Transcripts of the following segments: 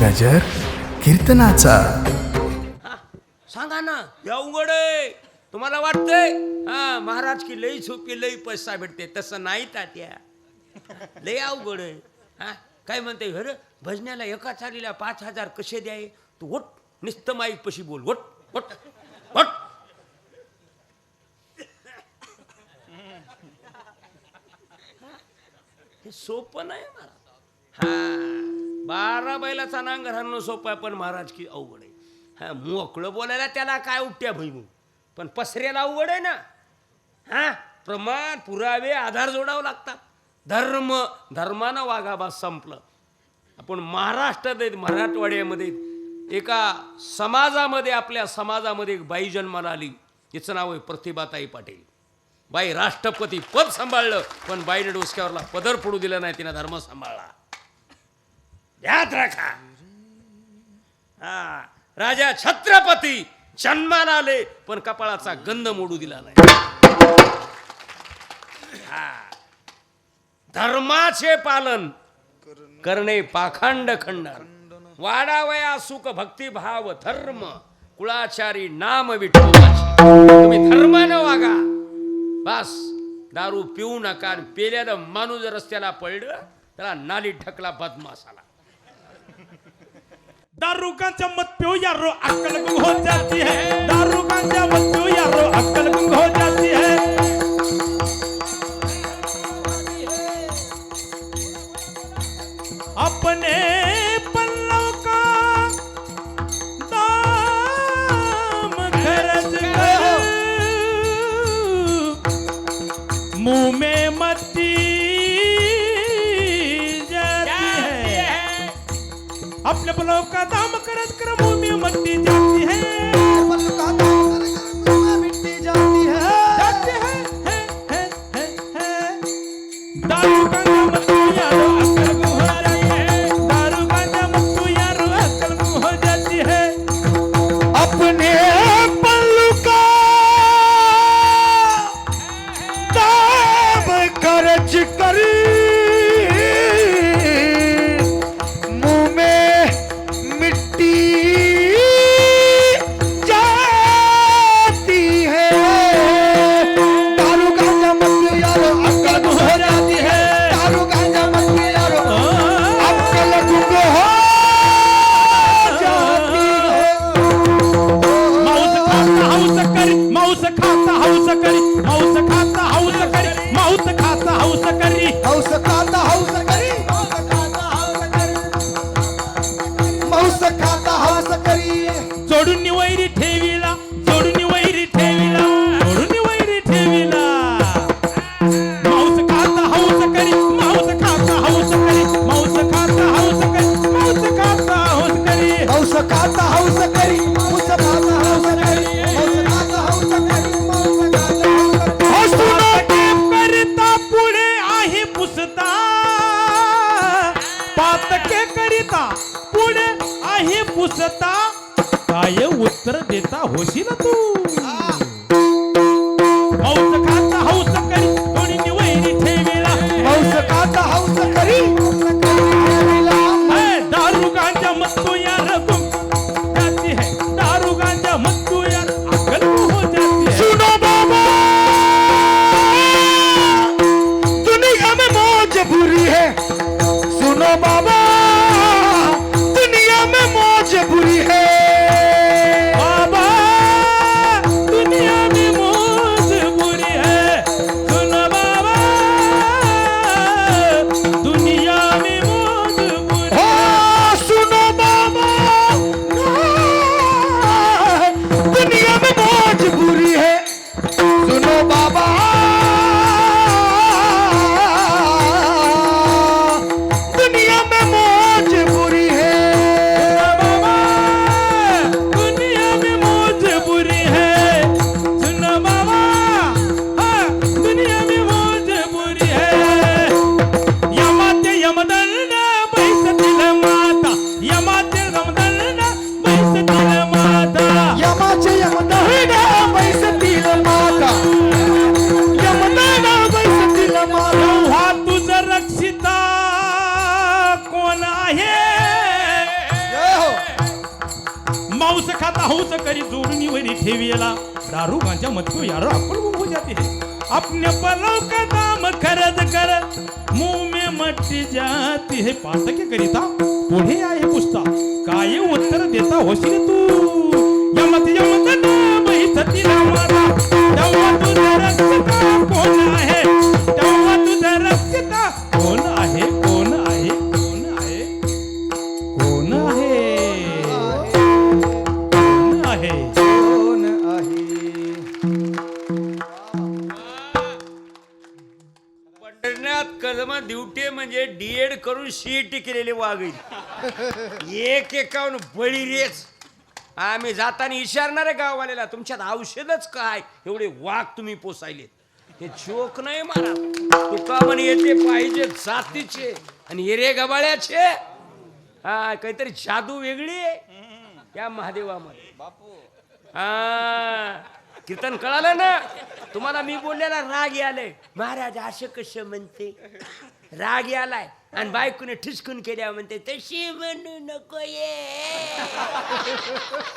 गजर कीर्तनाचा. सांगा ना. या अवघड आहे तुम्हाला वाटतंय? हा. महाराज की लई सोपी लई पैसा भेटते. तसं नाही तात्या. लई अवघड आहे. हा काय म्हणते अरे भजनाला एका चालीला पाच हजार कसे द्याय? तू वट नुसतं माईक पशी बोल. वट वट वट हे सोपं नाही मला हा. बारा बैलाचा नांगर हरणं सोपं आहे पण महाराज की अवघड आहे. हा मोकळं बोलायला त्याला काय उपट्या भैमू पण पसऱ्याला अवघड आहे ना. हा प्रमाण पुरावे आधार जोडावं लागतात. धर्म धर्मानं वाघाबा संपलं. आपण महाराष्ट्रात आहेत मराठवाड्यामध्ये एका समाजामध्ये आपल्या समाजामध्ये एक बाई जन्माला आली. तिचं नाव आहे प्रतिभाताई पाटील. बाई राष्ट्रपती पद सांभाळलं पण बाईने डोसक्यावरला पदर पडू दिलं नाही तिनं धर्म सांभाळला. याद राखा। हा राजा छत्रपती जन्माला आले पण कपाळाचा गंध मोडू दिला नाही. हा. धर्माचे पालन करणे पाखंड खंडन. वाडावया सुख भक्तिभाव धर्म कुळाचारी नाम विठोबाची. तुम्ही धर्मानं वागा. बस दारू पिऊ नका पेल्यानं माणूस जर रस्त्याला पडलं त्याला नाली ढकला बदमासाला. दारू गांजा मत पियो यारो अक्कल गुम हो जाती है। दारू गांजा मत पियो यारो अक्कल गुम हो जाती है। अपने मुंह में मती बलों का दाम करत कर मुंह में मत्ती जाती है जाती है है, है, है, है। दारू गांजा पुसता काय उत्तर देता होशील तू? मांस करी जोडून वरी ठेवीला दारू गांजा मत यार आपण हो जाते है. अपने पलों का दाम खरद कर मुंह में मट्टी जाती है. पाठके करिता पुढे आहे पुस्ता. काय उत्तर देता होशील तू? यमत यमत नाम ही सती रामाला तेव्हा तुझ्या रक्षता कोण आहे? तेव्हा तुझ्या रक्षता कोण करून सीईटी केलेले वाघ एक एकावन्न बळी रेच. आम्ही जाताना विचारणार आहे गाववाल्याला तुमच्यात औषधच काय? एवढे वाघ तुम्ही पोसायलेत. हे चोक नाही मारा. तुका म्हणे येते पाहिजे जातीचे आणि हिरे गबाळ्याचे. हा काहीतरी जादू वेगळी आहे. या महादेवामध्ये. हा कीर्तन कळालं ना? तुम्हाला मी बोललेला राग यालय महाराज असं कसं म्हणते? राग यालाय आणि बायकोने ठिसकून केल्या म्हणते तशी म्हणू नको ये.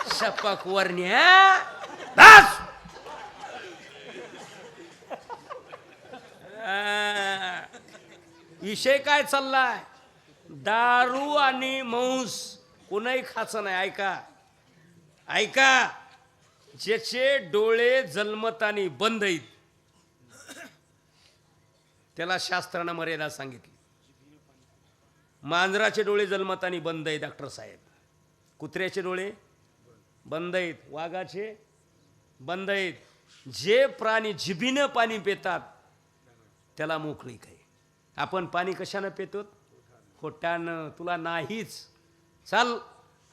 सपक वरण्या बस. विषय काय चाललाय? दारू आणि मांस कोणाही खायचं नाही ऐका. ऐका. ज्याचे डोळे जन्मतानी बंद आहेत. त्याला शास्त्रानं मर्यादा सांगितली. मांजराचे डोळे जन्मतानी बंद आहेत डॉक्टर साहेब. कुत्र्याचे डोळे बंद आहेत वाघाचे बंद आहेत. जे प्राणी जिभीनं पाणी पितात त्याला मोकळी काही. आपण पाणी कशानं पितो खोट्यानं तुला नाहीच. चाल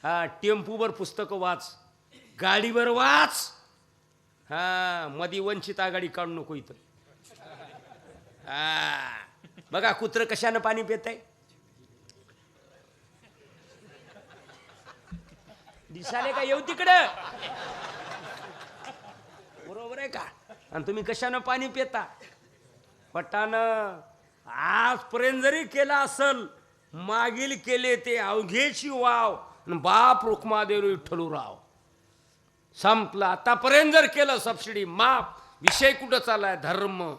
हा टेम्पूवर पुस्तकं वाच. गाडीवर वाच. हा मधी वंचित आघाडी काढू नको इथं. हा. बघा कुत्र कशानं पाणी पित आहे दिसाले का येऊ तिकडं? बरोबर आहे का? आणि तुम्ही कशानं पाणी पिता? पटानं आजपर्यंत जरी केला असल मागील केले ते अवघेची वाव. बाप रुक्मादेव विठ्ठलूराव. संपलं. आतापर्यंत जर केलं सबसिडी माप विषय कुठं चाललाय? धर्म.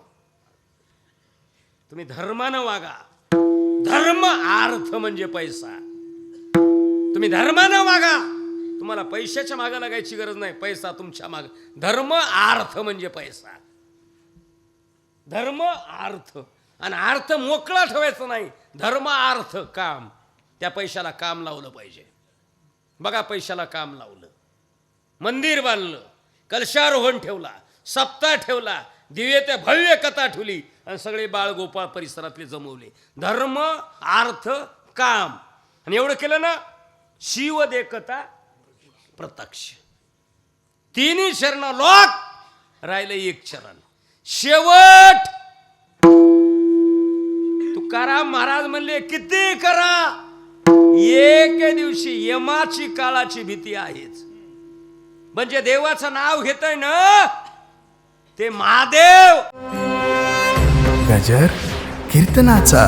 तुम्ही धर्मानं वागा. धर्म अर्थ म्हणजे पैसा. तुम्ही धर्मानं वागा. तुम्हाला पैशाच्या मागं लागायची गरज नाही. पैसा तुमच्या माग. धर्म अर्थ म्हणजे पैसा. धर्म अर्थ आणि अर्थ मोकळा ठेवायचा नाही. धर्म अर्थ काम. त्या पैशाला काम लावलं पाहिजे. बघा पैशाला काम लावलं. मंदिर बांधलं. कलशारोहण ठेवला. सप्ताह ठेवला. दिव्य त्या भव्य कथा ठेवली. आणि सगळे बाळगोपाळ परिसरातले जमवले. धर्म अर्थ काम. आणि एवढं केलं ना शिव देखता प्रत्यक्ष. तिन्ही शरण लोक राहिलं एक चरण शेवट तुकाराम महाराज म्हणले किती करा? एक दिवशी यमाची काळाची भीती आहेच. म्हणजे देवाचं नाव घेतय ना ते महादेव. गजर कीर्तनाचा.